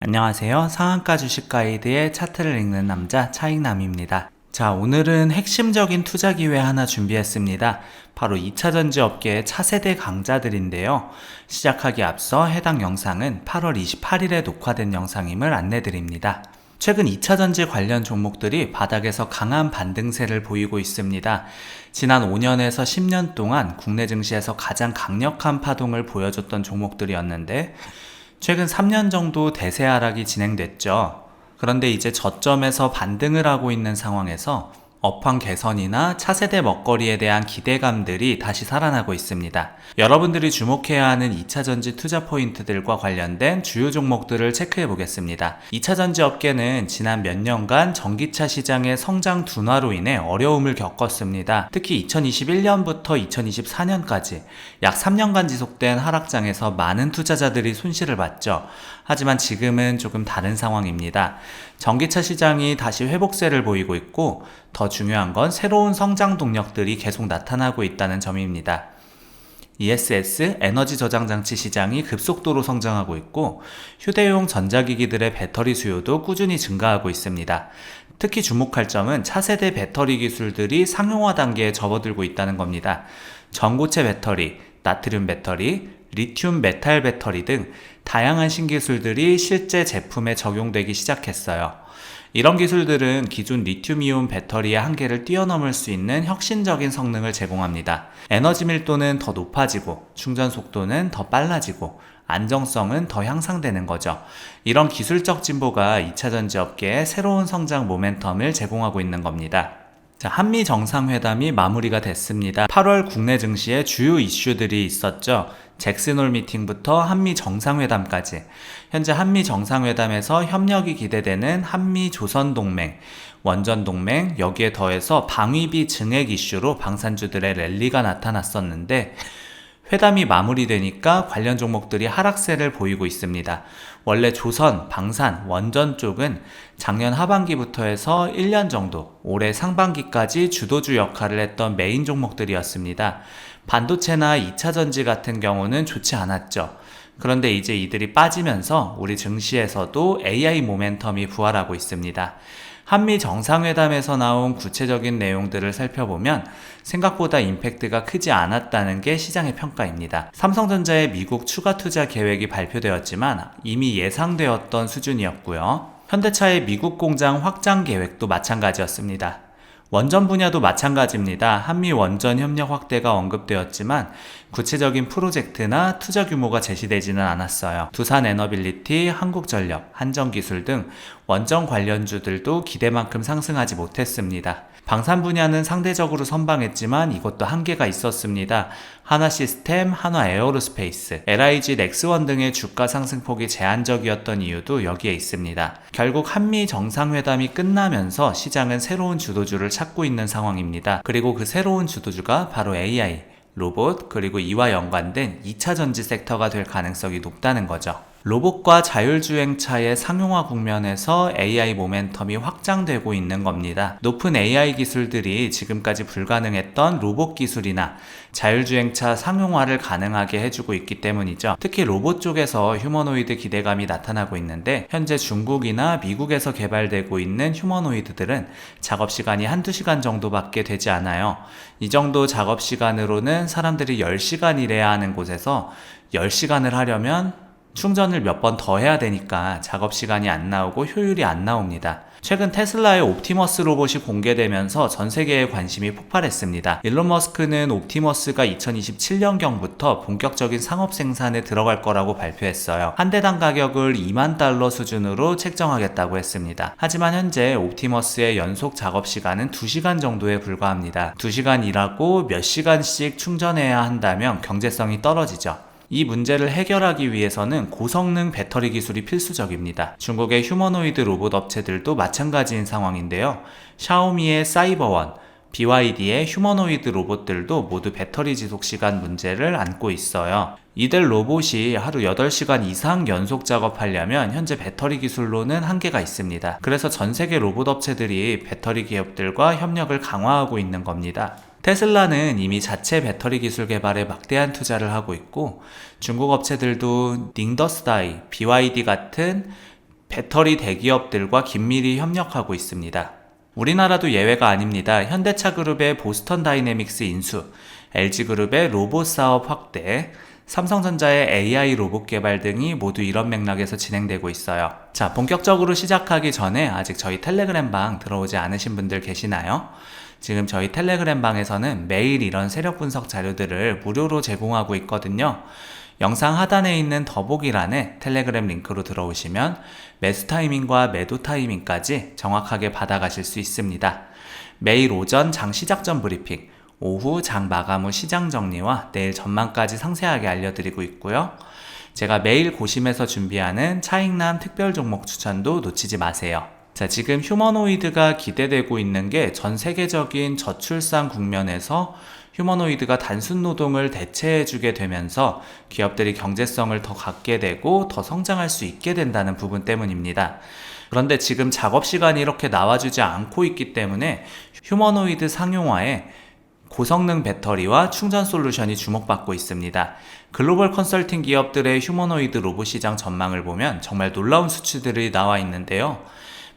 안녕하세요. 상한가 주식 가이드의 차트를 읽는 남자 차익남입니다. 자, 오늘은 핵심적인 투자 기회 하나 준비했습니다. 바로 2차 전지 업계의 차세대 강자들인데요. 시작하기 앞서 해당 영상은 8월 28일에 녹화된 영상임을 안내드립니다. 최근 2차 전지 관련 종목들이 바닥에서 강한 반등세를 보이고 있습니다. 지난 5년에서 10년 동안 국내 증시에서 가장 강력한 파동을 보여줬던 종목들이었는데 최근 3년 정도 대세 하락이 진행됐죠. 그런데 이제 저점에서 반등을 하고 있는 상황에서 업황 개선이나 차세대 먹거리에 대한 기대감들이 다시 살아나고 있습니다. 여러분들이 주목해야 하는 2차 전지 투자 포인트들과 관련된 주요 종목들을 체크해 보겠습니다. 2차 전지 업계는 지난 몇 년간 전기차 시장의 성장 둔화로 인해 어려움을 겪었습니다. 특히 2021년부터 2024년까지 약 3년간 지속된 하락장에서 많은 투자자들이 손실을 봤죠. 하지만 지금은 조금 다른 상황입니다. 전기차 시장이 다시 회복세를 보이고 있고 더 중요한 건 새로운 성장 동력들이 계속 나타나고 있다는 점입니다. ESS 에너지 저장 장치 시장이 급속도로 성장하고 있고 휴대용 전자기기들의 배터리 수요도 꾸준히 증가하고 있습니다. 특히 주목할 점은 차세대 배터리 기술들이 상용화 단계에 접어들고 있다는 겁니다. 전고체 배터리, 나트륨 배터리, 리튬 메탈 배터리 등 다양한 신기술들이 실제 제품에 적용되기 시작했어요. 이런 기술들은 기존 리튬이온 배터리의 한계를 뛰어넘을 수 있는 혁신적인 성능을 제공합니다. 에너지 밀도는 더 높아지고 충전 속도는 더 빨라지고 안정성은 더 향상되는 거죠. 이런 기술적 진보가 2차 전지 업계에 새로운 성장 모멘텀을 제공하고 있는 겁니다. 자, 한미 정상회담이 마무리가 됐습니다. 8월 국내 증시에 주요 이슈들이 있었죠. 잭슨홀 미팅부터 한미 정상회담까지. 현재 한미 정상회담에서 협력이 기대되는 한미 조선 동맹, 원전 동맹, 여기에 더해서 방위비 증액 이슈로 방산주들의 랠리가 나타났었는데 회담이 마무리되니까 관련 종목들이 하락세를 보이고 있습니다. 원래 조선, 방산, 원전 쪽은 작년 하반기부터 해서 1년 정도, 올해 상반기까지 주도주 역할을 했던 메인 종목들이었습니다. 반도체나 2차 전지 같은 경우는 좋지 않았죠. 그런데 이제 이들이 빠지면서 우리 증시에서도 AI 모멘텀이 부활하고 있습니다. 한미 정상회담에서 나온 구체적인 내용들을 살펴보면 생각보다 임팩트가 크지 않았다는 게 시장의 평가입니다. 삼성전자의 미국 추가 투자 계획이 발표되었지만 이미 예상되었던 수준이었고요. 현대차의 미국 공장 확장 계획도 마찬가지였습니다. 원전 분야도 마찬가지입니다. 한미 원전 협력 확대가 언급되었지만 구체적인 프로젝트나 투자 규모가 제시되지는 않았어요. 두산 에너빌리티, 한국전력, 한전기술 등 원전 관련주들도 기대만큼 상승하지 못했습니다. 방산 분야는 상대적으로 선방했지만 이것도 한계가 있었습니다. 하나 시스템, 한화 에어로스페이스, LIG 넥스원 등의 주가 상승폭이 제한적이었던 이유도 여기에 있습니다. 결국 한미 정상회담이 끝나면서 시장은 새로운 주도주를 찾고 있는 상황입니다. 그리고 그 새로운 주도주가 바로 AI, 로봇, 그리고 이와 연관된 2차 전지 섹터가 될 가능성이 높다는 거죠. 로봇과 자율주행차의 상용화 국면에서 AI 모멘텀이 확장되고 있는 겁니다. 높은 AI 기술들이 지금까지 불가능했던 로봇 기술이나 자율주행차 상용화를 가능하게 해주고 있기 때문이죠. 특히 로봇 쪽에서 휴머노이드 기대감이 나타나고 있는데 현재 중국이나 미국에서 개발되고 있는 휴머노이드들은 작업 시간이 한두 시간 정도밖에 되지 않아요. 이 정도 작업 시간으로는 사람들이 10시간 일해야 하는 곳에서 10시간을 하려면 충전을 몇 번 더 해야 되니까 작업 시간이 안 나오고 효율이 안 나옵니다. 최근 테슬라의 옵티머스 로봇이 공개되면서 전 세계의 관심이 폭발했습니다. 일론 머스크는 옵티머스가 2027년경부터 본격적인 상업 생산에 들어갈 거라고 발표했어요. 한 대당 가격을 2만 달러 수준으로 책정하겠다고 했습니다. 하지만 현재 옵티머스의 연속 작업 시간은 2시간 정도에 불과합니다. 2시간 일하고 몇 시간씩 충전해야 한다면 경제성이 떨어지죠. 이 문제를 해결하기 위해서는 고성능 배터리 기술이 필수적입니다. 중국의 휴머노이드 로봇 업체들도 마찬가지인 상황인데요. 샤오미의 사이버원, BYD의 휴머노이드 로봇들도 모두 배터리 지속 시간 문제를 안고 있어요. 이들 로봇이 하루 8시간 이상 연속 작업하려면 현재 배터리 기술로는 한계가 있습니다. 그래서 전 세계 로봇 업체들이 배터리 기업들과 협력을 강화하고 있는 겁니다. 테슬라는 이미 자체 배터리 기술 개발에 막대한 투자를 하고 있고 중국 업체들도 닝더스다이, BYD 같은 배터리 대기업들과 긴밀히 협력하고 있습니다. 우리나라도 예외가 아닙니다. 현대차 그룹의 보스턴 다이내믹스 인수, LG 그룹의 로봇 사업 확대, 삼성전자의 AI 로봇 개발 등이 모두 이런 맥락에서 진행되고 있어요. 자, 본격적으로 시작하기 전에 아직 저희 텔레그램 방 들어오지 않으신 분들 계시나요? 지금 저희 텔레그램 방에서는 매일 이런 세력 분석 자료들을 무료로 제공하고 있거든요. 영상 하단에 있는 더보기란에 텔레그램 링크로 들어오시면 매수 타이밍과 매도 타이밍까지 정확하게 받아가실 수 있습니다. 매일 오전 장 시작 전 브리핑, 오후 장 마감 후 시장 정리와 내일 전망까지 상세하게 알려드리고 있고요. 제가 매일 고심해서 준비하는 차익남 특별 종목 추천도 놓치지 마세요. 자, 지금 휴머노이드가 기대되고 있는 게 전 세계적인 저출산 국면에서 휴머노이드가 단순 노동을 대체해주게 되면서 기업들이 경제성을 더 갖게 되고 더 성장할 수 있게 된다는 부분 때문입니다. 그런데 지금 작업 시간이 이렇게 나와주지 않고 있기 때문에 휴머노이드 상용화에 고성능 배터리와 충전 솔루션이 주목받고 있습니다. 글로벌 컨설팅 기업들의 휴머노이드 로봇 시장 전망을 보면 정말 놀라운 수치들이 나와 있는데요.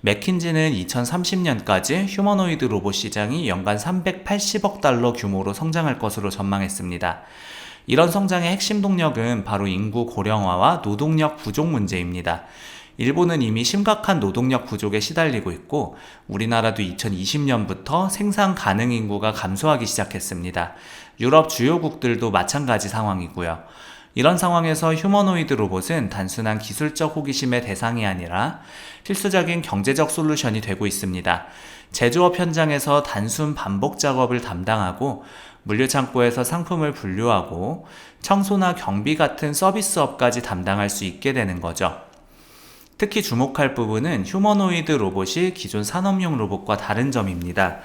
맥킨지는 2030년까지 휴머노이드 로봇 시장이 연간 380억 달러 규모로 성장할 것으로 전망했습니다. 이런 성장의 핵심 동력은 바로 인구 고령화와 노동력 부족 문제입니다. 일본은 이미 심각한 노동력 부족에 시달리고 있고 우리나라도 2020년부터 생산 가능 인구가 감소하기 시작했습니다. 유럽 주요국들도 마찬가지 상황이고요. 이런 상황에서 휴머노이드 로봇은 단순한 기술적 호기심의 대상이 아니라 필수적인 경제적 솔루션이 되고 있습니다. 제조업 현장에서 단순 반복 작업을 담당하고 물류창고에서 상품을 분류하고 청소나 경비 같은 서비스업까지 담당할 수 있게 되는 거죠. 특히 주목할 부분은 휴머노이드 로봇이 기존 산업용 로봇과 다른 점입니다.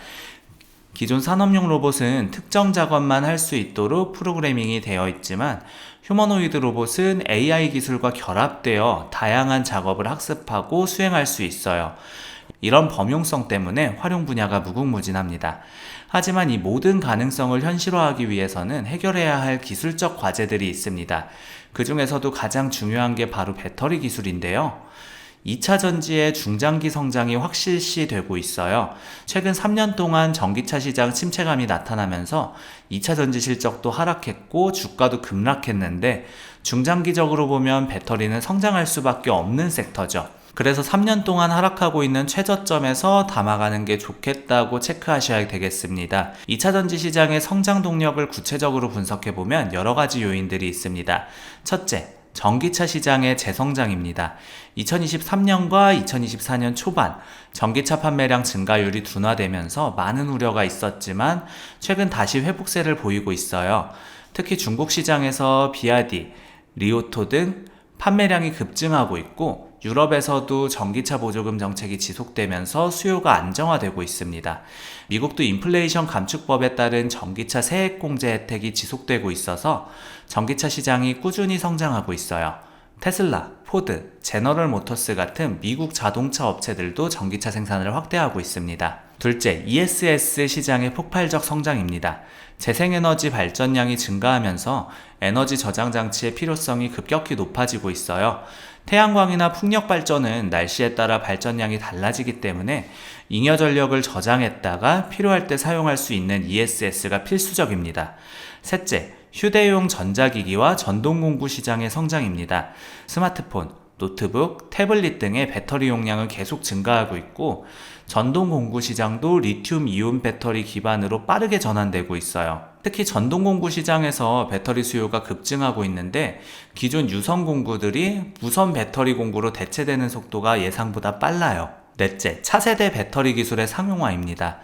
기존 산업용 로봇은 특정 작업만 할 수 있도록 프로그래밍이 되어 있지만 휴머노이드 로봇은 AI 기술과 결합되어 다양한 작업을 학습하고 수행할 수 있어요. 이런 범용성 때문에 활용 분야가 무궁무진합니다. 하지만 이 모든 가능성을 현실화하기 위해서는 해결해야 할 기술적 과제들이 있습니다. 그 중에서도 가장 중요한 게 바로 배터리 기술인데요. 2차 전지의 중장기 성장이 확실시 되고 있어요. 최근 3년 동안 전기차 시장 침체감이 나타나면서 2차 전지 실적도 하락했고 주가도 급락했는데 중장기적으로 보면 배터리는 성장할 수밖에 없는 섹터죠. 그래서 3년 동안 하락하고 있는 최저점에서 담아가는 게 좋겠다고 체크하셔야 되겠습니다. 2차 전지 시장의 성장 동력을 구체적으로 분석해 보면 여러 가지 요인들이 있습니다. 첫째, 전기차 시장의 재성장입니다. 2023년과 2024년 초반 전기차 판매량 증가율이 둔화되면서 많은 우려가 있었지만 최근 다시 회복세를 보이고 있어요. 특히 중국 시장에서 비아디, 리오토 등 판매량이 급증하고 있고 유럽에서도 전기차 보조금 정책이 지속되면서 수요가 안정화되고 있습니다. 미국도 인플레이션 감축법에 따른 전기차 세액 공제 혜택이 지속되고 있어서 전기차 시장이 꾸준히 성장하고 있어요. 테슬라, 포드, 제너럴 모터스 같은 미국 자동차 업체들도 전기차 생산을 확대하고 있습니다. 둘째, ESS 시장의 폭발적 성장입니다. 재생에너지 발전량이 증가하면서 에너지 저장 장치의 필요성이 급격히 높아지고 있어요. 태양광이나 풍력 발전은 날씨에 따라 발전량이 달라지기 때문에 잉여 전력을 저장했다가 필요할 때 사용할 수 있는 ESS가 필수적입니다. 셋째, 휴대용 전자기기와 전동 공구 시장의 성장입니다. 스마트폰, 노트북, 태블릿 등의 배터리 용량은 계속 증가하고 있고 전동 공구 시장도 리튬 이온 배터리 기반으로 빠르게 전환되고 있어요. 특히 전동 공구 시장에서 배터리 수요가 급증하고 있는데 기존 유선 공구들이 무선 배터리 공구로 대체되는 속도가 예상보다 빨라요. 넷째, 차세대 배터리 기술의 상용화입니다.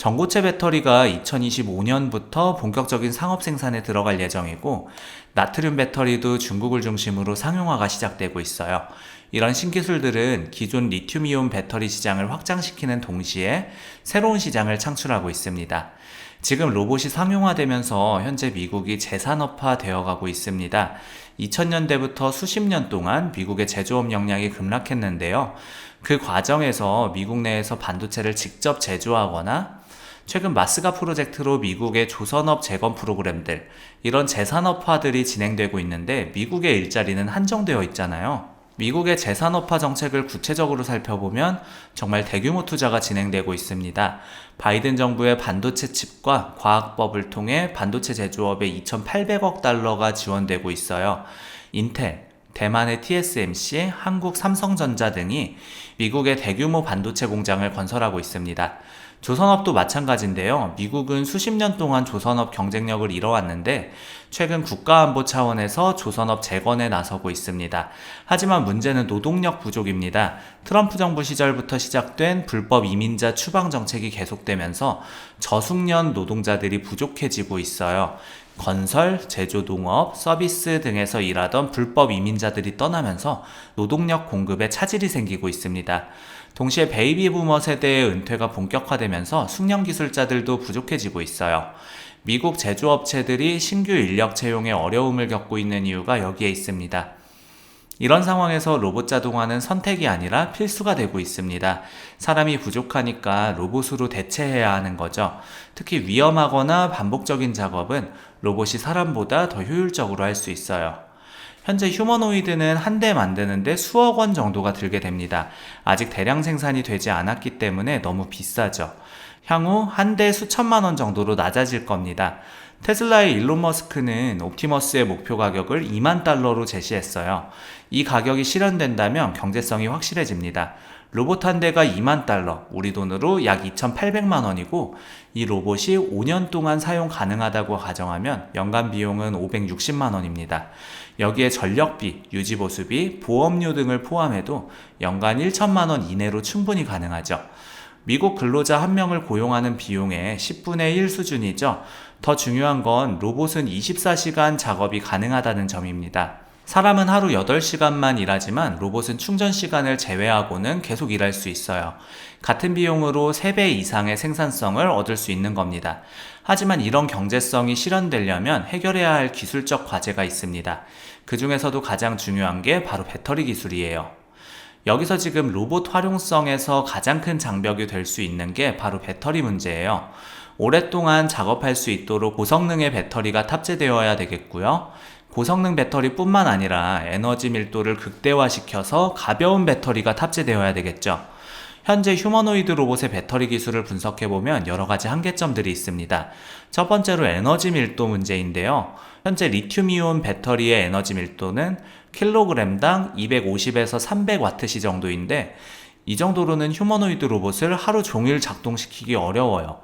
전고체 배터리가 2025년부터 본격적인 상업 생산에 들어갈 예정이고 나트륨 배터리도 중국을 중심으로 상용화가 시작되고 있어요. 이런 신기술들은 기존 리튬이온 배터리 시장을 확장시키는 동시에 새로운 시장을 창출하고 있습니다. 지금 로봇이 상용화되면서 현재 미국이 재산업화 되어 가고 있습니다. 2000년대부터 수십 년 동안 미국의 제조업 역량이 급락했는데요. 그 과정에서 미국 내에서 반도체를 직접 제조하거나 최근 마스가 프로젝트로 미국의 조선업 재건 프로그램들, 이런 재산업화들이 진행되고 있는데 미국의 일자리는 한정되어 있잖아요. 미국의 재산업화 정책을 구체적으로 살펴보면 정말 대규모 투자가 진행되고 있습니다. 바이든 정부의 반도체 칩과 과학법을 통해 반도체 제조업에 2,800억 달러가 지원되고 있어요. 인텔, 대만의 TSMC, 한국 삼성전자 등이 미국의 대규모 반도체 공장을 건설하고 있습니다. 조선업도 마찬가지인데요. 미국은 수십 년 동안 조선업 경쟁력을 잃어왔는데 최근 국가안보 차원에서 조선업 재건에 나서고 있습니다. 하지만 문제는 노동력 부족입니다. 트럼프 정부 시절부터 시작된 불법 이민자 추방 정책이 계속되면서 저숙련 노동자들이 부족해지고 있어요. 건설, 제조동업, 서비스 등에서 일하던 불법 이민자들이 떠나면서 노동력 공급에 차질이 생기고 있습니다. 동시에 베이비 부머 세대의 은퇴가 본격화되면서 숙련 기술자들도 부족해지고 있어요. 미국 제조업체들이 신규 인력 채용에 어려움을 겪고 있는 이유가 여기에 있습니다. 이런 상황에서 로봇 자동화는 선택이 아니라 필수가 되고 있습니다. 사람이 부족하니까 로봇으로 대체해야 하는 거죠. 특히 위험하거나 반복적인 작업은 로봇이 사람보다 더 효율적으로 할 수 있어요. 현재 휴머노이드는 한 대 만드는데 수억 원 정도가 들게 됩니다. 아직 대량 생산이 되지 않았기 때문에 너무 비싸죠. 향후 한 대 수천만 원 정도로 낮아질 겁니다. 테슬라의 일론 머스크는 옵티머스의 목표 가격을 2만 달러로 제시했어요. 이 가격이 실현된다면 경제성이 확실해집니다. 로봇 한 대가 2만 달러, 우리 돈으로 약 2,800만 원이고 이 로봇이 5년 동안 사용 가능하다고 가정하면 연간 비용은 560만 원입니다. 여기에 전력비, 유지보수비, 보험료 등을 포함해도 연간 1천만 원 이내로 충분히 가능하죠. 미국 근로자 한 명을 고용하는 비용의 10분의 1 수준이죠. 더 중요한 건 로봇은 24시간 작업이 가능하다는 점입니다. 사람은 하루 8시간만 일하지만 로봇은 충전 시간을 제외하고는 계속 일할 수 있어요. 같은 비용으로 3배 이상의 생산성을 얻을 수 있는 겁니다. 하지만 이런 경제성이 실현되려면 해결해야 할 기술적 과제가 있습니다. 그 중에서도 가장 중요한 게 바로 배터리 기술이에요. 여기서 지금 로봇 활용성에서 가장 큰 장벽이 될 수 있는 게 바로 배터리 문제예요. 오랫동안 작업할 수 있도록 고성능의 배터리가 탑재되어야 되겠고요. 고성능 배터리뿐만 아니라 에너지 밀도를 극대화시켜서 가벼운 배터리가 탑재되어야 되겠죠. 현재 휴머노이드 로봇의 배터리 기술을 분석해보면 여러 가지 한계점들이 있습니다. 첫 번째로 에너지 밀도 문제인데요. 현재 리튬이온 배터리의 에너지 밀도는 킬로그램당 250에서 300와트시 정도인데 이 정도로는 휴머노이드 로봇을 하루 종일 작동시키기 어려워요.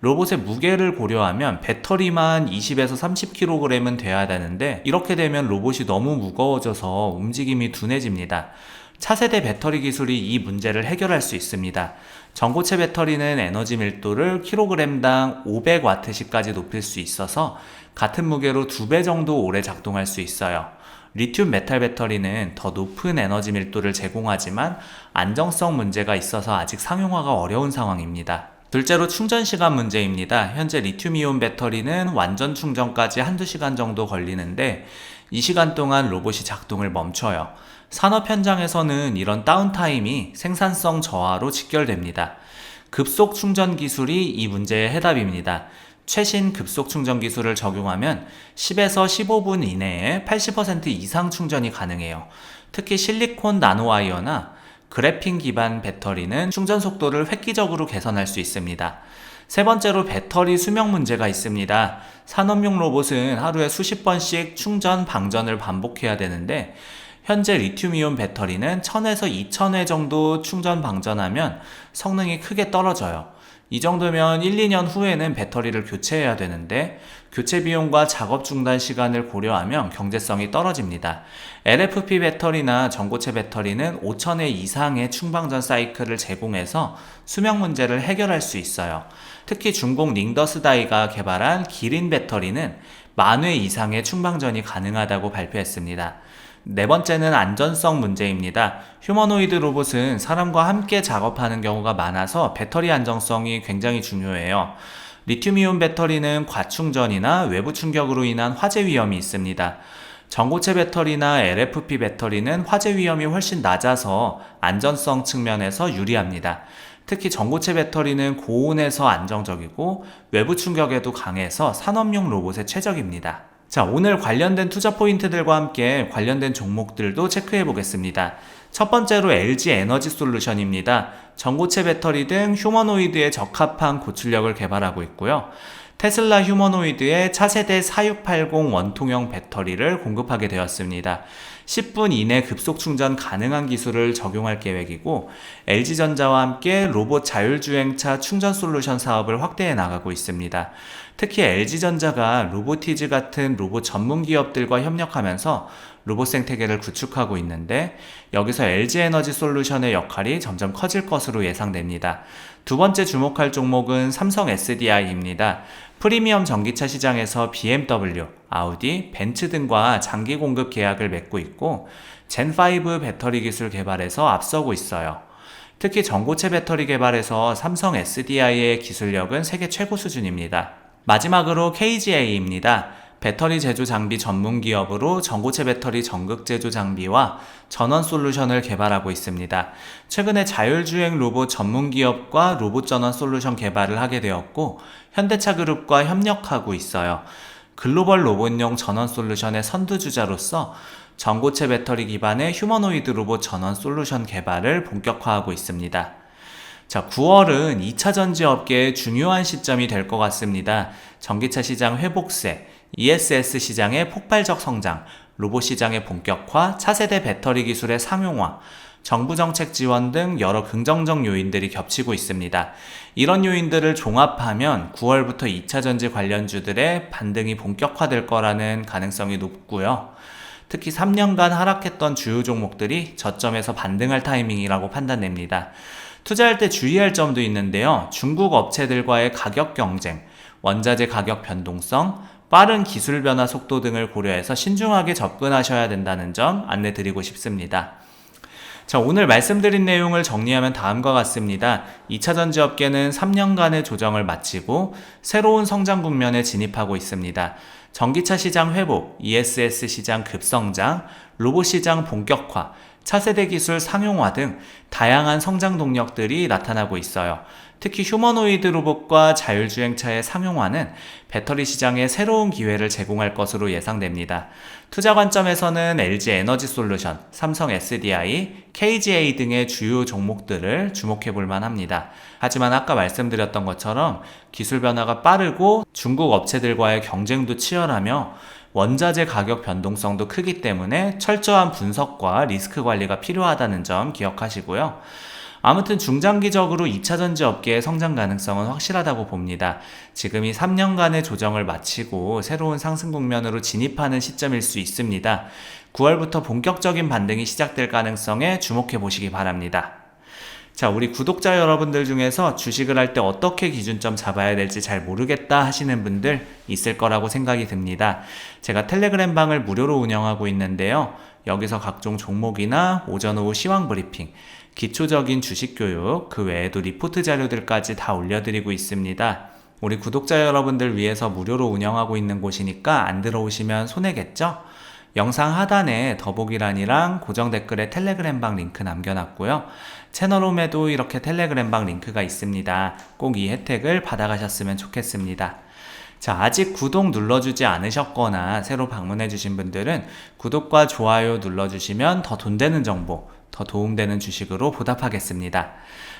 로봇의 무게를 고려하면 배터리만 20에서 30kg은 돼야 되는데 이렇게 되면 로봇이 너무 무거워져서 움직임이 둔해집니다. 차세대 배터리 기술이 이 문제를 해결할 수 있습니다. 전고체 배터리는 에너지 밀도를 킬로그램당 500와트시까지 높일 수 있어서 같은 무게로 2배 정도 오래 작동할 수 있어요. 리튬 메탈 배터리는 더 높은 에너지 밀도를 제공하지만 안정성 문제가 있어서 아직 상용화가 어려운 상황입니다. 둘째로 충전 시간 문제입니다. 현재 리튬이온 배터리는 완전 충전까지 한두 시간 정도 걸리는데 이 시간 동안 로봇이 작동을 멈춰요. 산업 현장에서는 이런 다운타임이 생산성 저하로 직결됩니다. 급속 충전 기술이 이 문제의 해답입니다. 최신 급속 충전 기술을 적용하면 10에서 15분 이내에 80% 이상 충전이 가능해요. 특히 실리콘 나노와이어나 그래핀 기반 배터리는 충전 속도를 획기적으로 개선할 수 있습니다. 세 번째로 배터리 수명 문제가 있습니다. 산업용 로봇은 하루에 수십 번씩 충전, 방전을 반복해야 되는데 현재 리튬이온 배터리는 1000에서 2000회 정도 충전 방전하면 성능이 크게 떨어져요. 이 정도면 1, 2년 후에는 배터리를 교체해야 되는데 교체 비용과 작업 중단 시간을 고려하면 경제성이 떨어집니다. LFP 배터리나 전고체 배터리는 5,000회 이상의 충방전 사이클을 제공해서 수명 문제를 해결할 수 있어요. 특히 중공 링더스다이가 개발한 기린 배터리는 만회 이상의 충방전이 가능하다고 발표했습니다. 네 번째는 안전성 문제입니다. 휴머노이드 로봇은 사람과 함께 작업하는 경우가 많아서 배터리 안정성이 굉장히 중요해요. 리튬이온 배터리는 과충전이나 외부 충격으로 인한 화재 위험이 있습니다. 전고체 배터리나 LFP 배터리는 화재 위험이 훨씬 낮아서 안전성 측면에서 유리합니다. 특히 전고체 배터리는 고온에서 안정적이고 외부 충격에도 강해서 산업용 로봇에 최적입니다. 자, 오늘 관련된 투자 포인트들과 함께 관련된 종목들도 체크해 보겠습니다. 첫 번째로 LG 에너지 솔루션입니다. 전고체 배터리 등 휴머노이드에 적합한 고출력을 개발하고 있고요. 테슬라 휴머노이드에 차세대 4680 원통형 배터리를 공급하게 되었습니다. 10분 이내 급속 충전 가능한 기술을 적용할 계획이고 LG전자와 함께 로봇 자율주행차 충전 솔루션 사업을 확대해 나가고 있습니다. 특히 LG전자가 로보티즈 같은 로봇 전문 기업들과 협력하면서 로봇 생태계를 구축하고 있는데 여기서 LG에너지 솔루션의 역할이 점점 커질 것으로 예상됩니다. 두 번째 주목할 종목은 삼성 SDI입니다. 프리미엄 전기차 시장에서 BMW, 아우디, 벤츠 등과 장기 공급 계약을 맺고 있고 젠5 배터리 기술 개발에서 앞서고 있어요. 특히 전고체 배터리 개발에서 삼성 SDI의 기술력은 세계 최고 수준입니다. 마지막으로 KGA입니다. 배터리 제조 장비 전문 기업으로 전고체 배터리 전극 제조 장비와 전원 솔루션을 개발하고 있습니다. 최근에 자율주행 로봇 전문 기업과 로봇 전원 솔루션 개발을 하게 되었고 현대차 그룹과 협력하고 있어요. 글로벌 로봇용 전원 솔루션의 선두주자로서 전고체 배터리 기반의 휴머노이드 로봇 전원 솔루션 개발을 본격화하고 있습니다. 자, 9월은 2차 전지 업계의 중요한 시점이 될 것 같습니다. 전기차 시장 회복세, ESS 시장의 폭발적 성장, 로봇 시장의 본격화, 차세대 배터리 기술의 상용화, 정부 정책 지원 등 여러 긍정적 요인들이 겹치고 있습니다. 이런 요인들을 종합하면 9월부터 2차 전지 관련주들의 반등이 본격화될 거라는 가능성이 높고요. 특히 3년간 하락했던 주요 종목들이 저점에서 반등할 타이밍이라고 판단됩니다. 투자할 때 주의할 점도 있는데요. 중국 업체들과의 가격 경쟁, 원자재 가격 변동성, 빠른 기술 변화 속도 등을 고려해서 신중하게 접근하셔야 된다는 점 안내 드리고 싶습니다. 자, 오늘 말씀드린 내용을 정리하면 다음과 같습니다. 2차 전지 업계는 3년간의 조정을 마치고 새로운 성장 국면에 진입하고 있습니다. 전기차 시장 회복, ESS 시장 급성장, 로봇 시장 본격화, 차세대 기술 상용화 등 다양한 성장 동력들이 나타나고 있어요. 특히 휴머노이드 로봇과 자율주행차의 상용화는 배터리 시장에 새로운 기회를 제공할 것으로 예상됩니다. 투자 관점에서는 LG 에너지 솔루션, 삼성 SDI, KGA 등의 주요 종목들을 주목해 볼 만합니다. 하지만 아까 말씀드렸던 것처럼 기술 변화가 빠르고 중국 업체들과의 경쟁도 치열하며 원자재 가격 변동성도 크기 때문에 철저한 분석과 리스크 관리가 필요하다는 점 기억하시고요. 아무튼 중장기적으로 2차 전지 업계의 성장 가능성은 확실하다고 봅니다. 지금이 3년간의 조정을 마치고 새로운 상승 국면으로 진입하는 시점일 수 있습니다. 9월부터 본격적인 반등이 시작될 가능성에 주목해 보시기 바랍니다. 자, 우리 구독자 여러분들 중에서 주식을 할 때 어떻게 기준점 잡아야 될지 잘 모르겠다 하시는 분들 있을 거라고 생각이 듭니다. 제가 텔레그램 방을 무료로 운영하고 있는데요. 여기서 각종 종목이나 오전 오후 시황 브리핑, 기초적인 주식 교육, 그 외에도 리포트 자료들까지 다 올려드리고 있습니다. 우리 구독자 여러분들 위해서 무료로 운영하고 있는 곳이니까 안 들어오시면 손해겠죠? 영상 하단에 더보기란이랑 고정 댓글에 텔레그램방 링크 남겨놨고요. 채널홈에도 이렇게 텔레그램방 링크가 있습니다. 꼭 이 혜택을 받아가셨으면 좋겠습니다. 자, 아직 구독 눌러주지 않으셨거나 새로 방문해주신 분들은 구독과 좋아요 눌러주시면 더 돈 되는 정보, 더 도움되는 주식으로 보답하겠습니다.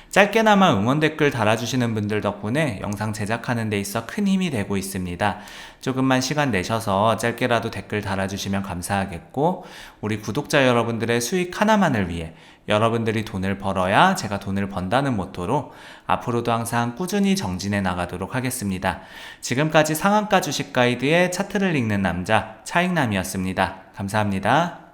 짧게나마 응원 댓글 달아주시는 분들 덕분에 영상 제작하는 데 있어 큰 힘이 되고 있습니다. 조금만 시간 내셔서 짧게라도 댓글 달아주시면 감사하겠고, 우리 구독자 여러분들의 수익 하나만을 위해 여러분들이 돈을 벌어야 제가 돈을 번다는 모토로 앞으로도 항상 꾸준히 정진해 나가도록 하겠습니다. 지금까지 상한가 주식 가이드의 차트를 읽는 남자 차익남이었습니다. 감사합니다.